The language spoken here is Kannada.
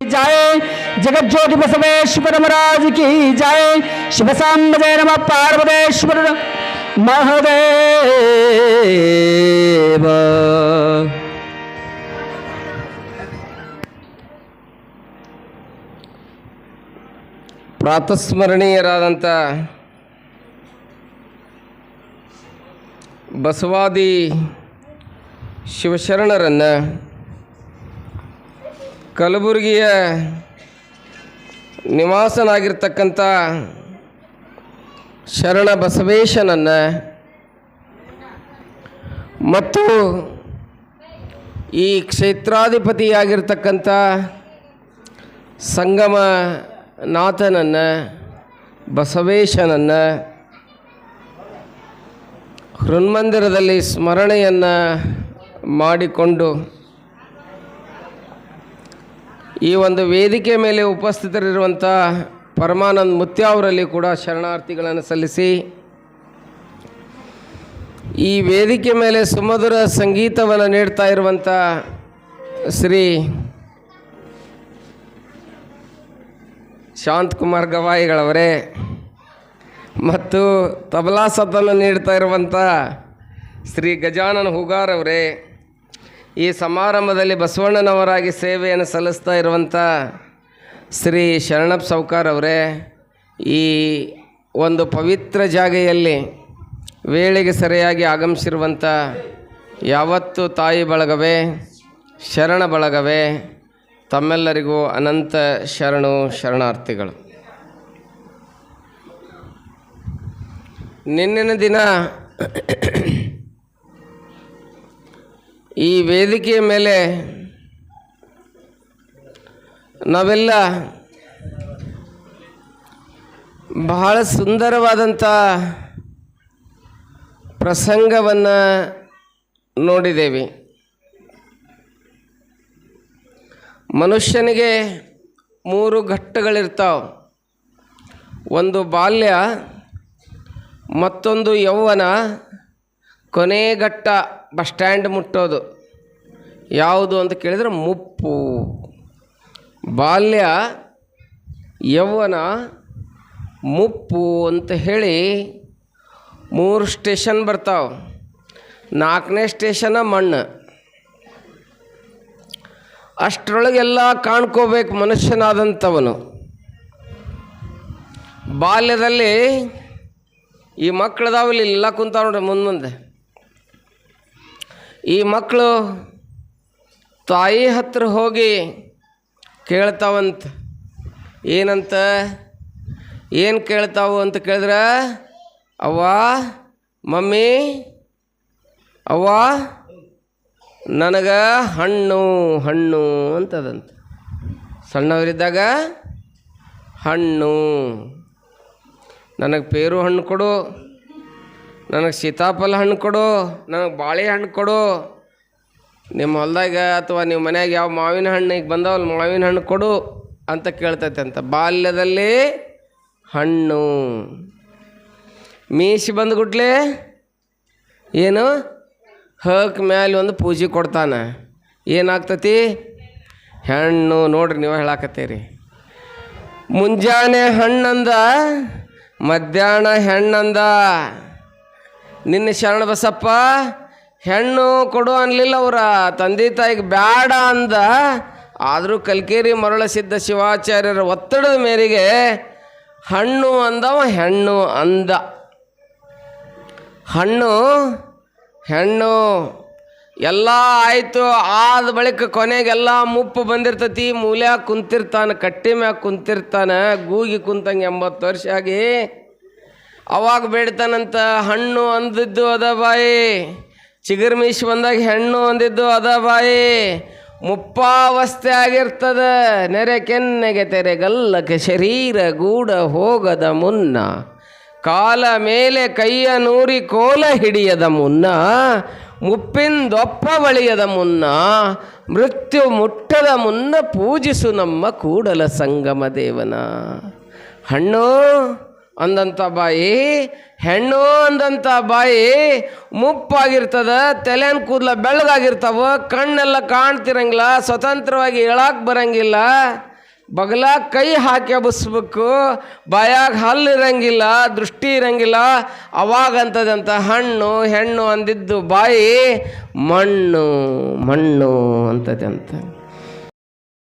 जय जगत ज्योति बसवेश्वर महाराज की जय शिव सांब जय नम पार्वतेश्वर महादेव ಪ್ರಾತಸ್ಮರಣೀಯರಾದಂಥ ಬಸವಾದಿ ಶಿವಶರಣರನ್ನು ಕಲಬುರಗಿಯ ನಿವಾಸನಾಗಿರ್ತಕ್ಕಂಥ ಶರಣ ಬಸವೇಶನನ್ನು ಮತ್ತು ಈ ಕ್ಷೇತ್ರಾಧಿಪತಿಯಾಗಿರ್ತಕ್ಕಂಥ ಸಂಗಮ ನಾಥನನ್ನು ಬಸವೇಶನನ್ನು ಹೃನ್ಮಂದಿರದಲ್ಲಿ ಸ್ಮರಣೆಯನ್ನು ಮಾಡಿಕೊಂಡು ಈ ಒಂದು ವೇದಿಕೆ ಮೇಲೆ ಉಪಸ್ಥಿತರಿರುವಂಥ ಪರಮಾನಂದ್ ಮುತ್ಯ ಅವರಲ್ಲಿ ಕೂಡ ಶರಣಾರ್ಥಿಗಳನ್ನು ಸಲ್ಲಿಸಿ, ಈ ವೇದಿಕೆ ಮೇಲೆ ಸುಮಧುರ ಸಂಗೀತವನ್ನು ನೀಡ್ತಾ ಇರುವಂಥ ಶ್ರೀ ಶಾಂತಕುಮಾರ್ ಗವಾಯಿಗಳವರೇ, ಮತ್ತು ತಬಲಾ ಸದ್ದನ್ನು ನೀಡ್ತಾ ಇರುವಂಥ ಶ್ರೀ ಗಜಾನನ ಹುಗಾರ್ ಅವರೇ ಈ ಸಮಾರಂಭದಲ್ಲಿ ಬಸವಣ್ಣನವರಾಗಿ ಸೇವೆಯನ್ನು ಸಲ್ಲಿಸ್ತಾ ಇರುವಂಥ ಶ್ರೀ ಶರಣಪ್ಪ ಸೌಕಾರ್ ಅವರೇ, ಈ ಒಂದು ಪವಿತ್ರ ಜಾಗೆಯಲ್ಲಿ ವೇಳೆಗೆ ಸರಿಯಾಗಿ ಆಗಮಿಸಿರುವಂಥ ಯಾವತ್ತು ತಾಯಿ ಬಳಗವೇ, ಶರಣ ಬಳಗವೇ, ತಮ್ಮೆಲ್ಲರಿಗೂ ಅನಂತ ಶರಣು ಶರಣಾರ್ಥಿಗಳು. ನಿನ್ನಿನ ದಿನ ಈ ವೇದಿಕೆಯ ಮೇಲೆ ನಾವೆಲ್ಲ ಬಹಳ ಸುಂದರವಾದಂಥ ಪ್ರಸಂಗವನ್ನು ನೋಡಿದ್ದೇವೆ. ಮನುಷ್ಯನಿಗೆ ಮೂರು ಘಟ್ಟಗಳಿರ್ತಾವೆ. ಒಂದು ಬಾಲ್ಯ, ಮತ್ತೊಂದು ಯೌವನ ಕೊನೆ ಘಟ್ಟ. ಬಸ್ ಸ್ಟ್ಯಾಂಡ್ ಮುಟ್ಟೋದು. ಯಾವುದು ಅಂತ ಕೇಳಿದ್ರೆ ಮುಪ್ಪು. ಬಾಲ್ಯ ಯೌವನ ಮುಪ್ಪು ಅಂತ ಹೇಳಿ ಮೂರು ಸ್ಟೇಷನ್ ಬರ್ತಾವೆ. ನಾಲ್ಕನೇ ಸ್ಟೇಷನ ಮಣ್ಣು. ಅಷ್ಟರೊಳಗೆಲ್ಲ ಕಾಣ್ಕೋಬೇಕು ಮನುಷ್ಯನಾದಂಥವನು. ಬಾಲ್ಯದಲ್ಲಿ ಈ ಮಕ್ಕಳದಾವಲ್ಲಿ ಇಲ್ಲ ಕುಂತಾವ ನೋಡ್ರಿ ಮುಂದೆ. ಈ ಮಕ್ಕಳು ತಾಯಿ ಹತ್ರ ಹೋಗಿ ಕೇಳ್ತಾವಂತ. ಏನಂತ? ಏನು ಕೇಳ್ತಾವು ಅಂತ ಕೇಳಿದ್ರೆ? ಅವ್ವ, ಮಮ್ಮಿ, ಅವ್ವ, ನನಗೆ ಹಣ್ಣು ಹಣ್ಣು ಅಂತದಂತ. ಸಣ್ಣವರಿದ್ದಾಗ ಹಣ್ಣು. ನನಗೆ ಪೇರು ಹಣ್ಣು ಕೊಡು. ನನಗೆ ಸೀತಾಫಲ ಹಣ್ಣು ಕೊಡು, ನನಗೆ ಬಾಳೆಹಣ್ಣು ಕೊಡು. ನಿಮ್ಮ ಹೊಲ್ದಾಗ ಅಥವಾ ನಿಮ್ಮ ಮನ್ಯಾಗ ಯಾವ ಮಾವಿನ ಹಣ್ಣು ಈಗ ಬಂದವಲ್ಲ ಮಾವಿನ ಹಣ್ಣು ಕೊಡು ಅಂತ ಕೇಳ್ತೈತೆ ಅಂತ. ಬಾಲ್ಯದಲ್ಲಿ ಹಣ್ಣು. ಮೀಸಿ ಬಂದ್ಗುಟ್ಲೆ ಏನು? ಹಕ್ ಮ್ಯಾಲೆ ಒಂದು ಪೂಜೆ ಕೊಡ್ತಾನೆ. ಏನಾಗ್ತತಿ? ಹೆಣ್ಣು ನೋಡ್ರಿ ನೀವು ಹೇಳಾಕತ್ತೀರಿ. ಮುಂಜಾನೆ ಹಣ್ಣಂದ, ಮಧ್ಯಾಹ್ನ ಹೆಣ್ಣಂದ. ನಿನ್ನ ಶರಣ ಬಸಪ್ಪ, ಹೆಣ್ಣು ಕೊಡು ಅನ್ಲಿಲ್ಲ ಅವರ. ತಂದೆ ತಾಯಿಗೆ ಬ್ಯಾಡ ಅಂದ. ಆದರೂ ಕಲ್ಕೇರಿ ಮರಳಸಿದ್ದ ಶಿವಾಚಾರ್ಯರ ಒತ್ತಡದ ಮೇರೆಗೆ ಹಣ್ಣು ಅಂದವ, ಹೆಣ್ಣು ಅಂದ. ಹಣ್ಣು, ಹೆಣ್ಣು, ಎಲ್ಲ ಆಯಿತು. ಆದ ಬಳಿಕ ಕೊನೆಗೆಲ್ಲ ಮುಪ್ಪು ಬಂದಿರ್ತತಿ. ಮೂಲ್ಯಾಗ ಕುಂತಿರ್ತಾನೆ, ಕಟ್ಟಿ ಮ್ಯಾಗ ಕುಂತಿರ್ತಾನೆ, ಗೂಗಿ ಕುಂತಂಗೆ ಎಂಬತ್ತು ವರ್ಷ ಆಗಿ. ಅವಾಗ ಬೇಡ್ತಾನಂತ ಹಣ್ಣು ಅಂದಿದ್ದು ಅದ ಬಾಯಿ. ಚಿಗುರು ಮೀಶ್ ಬಂದಾಗ ಹೆಣ್ಣು ಅಂದಿದ್ದು ಅದ ಬಾಯಿ. ಮುಪ್ಪಾವಸ್ಥೆ ಆಗಿರ್ತದ, ನೆರೆ ಕೆನ್ನೆಗೆ ತೆರೆ ಗಲ್ಲಕ್ಕೆ ಶರೀರ ಗೂಡ ಹೋಗದ ಮುನ್ನ. ಕಾಲ ಮೇಲೆ ಕೈಯ ನೂರಿ ಕೋಲ ಹಿಡಿಯದ ಮುನ್ನ. ಮುಪ್ಪಿಂದೊಪ್ಪ ಬಳಿಯದ ಮುನ್ನ. ಮೃತ್ಯು ಮುಟ್ಟದ ಮುನ್ನ ಪೂಜಿಸು ನಮ್ಮ ಕೂಡಲ ಸಂಗಮ ದೇವನ. ಹಣ್ಣು ಅಂದಂಥ ಬಾಯಿ, ಹೆಣ್ಣು ಅಂದಂಥ ಬಾಯಿ, ಮುಪ್ಪಾಗಿರ್ತದ, ತಲೆನ ಕೂದಲ ಬೆಳ್ಳಗಾಗಿರ್ತಾವ, ಕಣ್ಣೆಲ್ಲ ಕಾಣ್ತಿರಂಗಿಲ್ಲ, ಸ್ವತಂತ್ರವಾಗಿ ಹೇಳಕ್ಕೆ ಬರಂಗಿಲ್ಲ. ಬಗಲ ಕೈ ಹಾಕಿ ಹಬ್ಬಿಸ್ಬೇಕು ಬಾಯಾಗ ಹಲ್ಲು ಇರಂಗಿಲ್ಲ, ದೃಷ್ಟಿ ಇರಂಗಿಲ್ಲ. ಅವಾಗಂತದಂತ ಹಣ್ಣು, ಹೆಣ್ಣು ಅಂದಿದ್ದು ಬಾಯಿ, ಮಣ್ಣು ಮಣ್ಣು ಅಂತದಂತ.